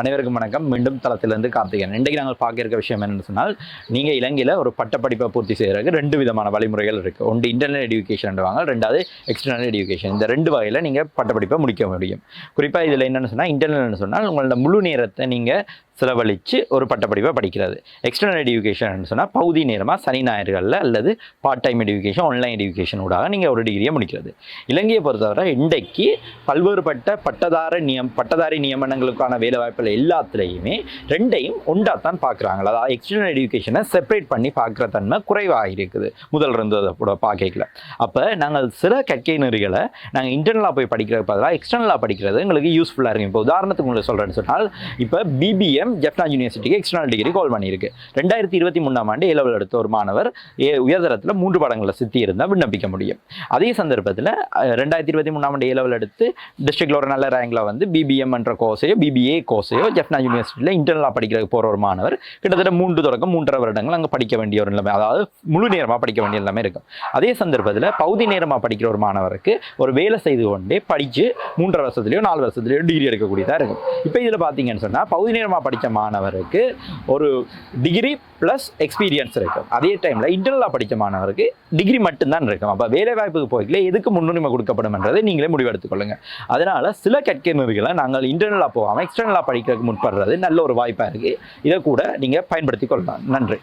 அனைவருக்கும் வணக்கம். மீண்டும் தளத்திலிருந்து கார்த்திகன் இன்றைக்கு நாங்கள் பார்க்க இருக்க விஷயம் என்னென்னு சொன்னால் நீங்கள் இலங்கையில் ஒரு பட்டப்படிப்பை பூர்த்தி செய்கிறதுக்கு ரெண்டு விதமான வழிமுறைகள் இருக்குது ஒன்று இன்டர்னல் எடுக்கேஷன்வாங்க ரெண்டாவது எக்ஸ்டர்னல் எடுக்கேஷன் இந்த ரெண்டு வகையில் நீங்கள் பட்டப்படிப்பை முடிக்க முடியும். குறிப்பாக இதில் என்னென்னு சொன்னால் இன்டர்னல்னு சொன்னால் உங்களோட முழு நேரத்தை நீங்கள் செலவழித்து ஒரு பட்டப்படிப்பை படிக்கிறது. எக்ஸ்டர்னல் எடுக்கேஷன் சொன்னால் பகுதி நேரமாக சனி ஞாயிறுகளில் அல்லது part time education online education ஊடாக நீங்கள் ஒரு டிகிரியை முடிக்கிறது. இலங்கையை பொறுத்தவரை இன்றைக்கு பல்வேறுபட்ட பட்டதார நியம் பட்டதாரி நியமனங்களுக்கான வேலைவாய்ப்புகள் எல்லாத்துலேயுமே ரெண்டையும் ஒன்றாத்தான் பார்க்குறாங்க. அதாவது எக்ஸ்டர்னல் எஜுகேஷனை செப்பரேட் பண்ணி பார்க்குற தன்மை குறைவாக இருக்குது. முதல் இருந்ததை கூட பார்க்கல. அப்போ நாங்கள் சில கற்கைநெறிகளை நாங்கள் இன்டர்னலாக போய் படிக்கிற பதிலாக எக்ஸ்டர்னலாக படிக்கிறது எங்களுக்கு யூஸ்ஃபுல்லாக இருக்கும். இப்போ உதாரணத்துக்கு உங்களுக்கு சொல்கிறேன்னு சொன்னால் இப்போ பிபிஎம் ஜெஃப்னா யூனிவர்சிட்டிக்கு எக்ஸ்டர்னல் டிகிரி கால் பண்ணியிருக்கு ரெண்டாயிரத்தி இருபத்தி மூணாம் ஆண்டு ஏலவில் எடுத்த ஒரு மாணவர் ஏ உயர்தரத்தில் மூன்று பாடங்களை சித்தி இருந்தால் விண்ணப்பிக்க முடியும். அதே சந்தர்ப்பத்தில் ரெண்டாயிரத்தி இருபத்தி மூணாம் ஆண்டு ஏலவில் எடுத்து டிஸ்ட்ரிக்டில் ஒரு நல்ல ரேங்கில் வந்து பிபிஎம் என்ற கோர்ஸையோ பிபிஏ கோர்ஸையோ ஜெஃப்னா யூனிவர்சிட்டியில் இன்டர்னலாக படிக்கிறதுக்கு போகிற ஒரு மாணவர். கிட்டத்தட்ட மூன்று தொடக்கம் மூன்றரை வருடங்கள் அங்கே படிக்க வேண்டிய ஒரு நிலைமை அதாவது முழு நேரமாக படிக்க வேண்டிய நிலைமை இருக்கும். அதே சந்தர்ப்பத்தில் பகுதி நேரமாக படிக்கிற ஒரு மாணவருக்கு ஒரு வேலை செய்து கொண்டே படித்து மூன்றரை வருஷத்துலையோ நாலு வருஷத்துலையோ டிகிரி எடுக்கக்கூடியதாக இருக்கும். இப்போ இதில் பார்த்தீங்கன்னு சொன்னால் பகுதி நேரமாக படித்த மாணவருக்கு ஒரு டிகிரி ப்ளஸ் எக்ஸ்பீரியன்ஸ் இருக்கும். அதே டைமில் இன்டர்னலாக படித்த மாணவருக்கு டிகிரி மட்டும்தான் இருக்கும். அப்போ வேலை வாய்ப்புக்கு போய்க்கல எதுக்கு முன்னுரிமை கொடுக்கப்படும்ன்றதை நீங்களே முடிவெடுத்துக்கொள்ளுங்க அதனால் சில கற்கை நாங்கள் இன்டர்னலாக போகாமல் எக்ஸ்டர்னலாக படிக்கிறதுக்கு முற்படுறது. நல்ல ஒரு வாய்ப்பாக இருக்குது இதை கூட நீங்கள் பயன்படுத்தி கொள்ளலாம். நன்றி.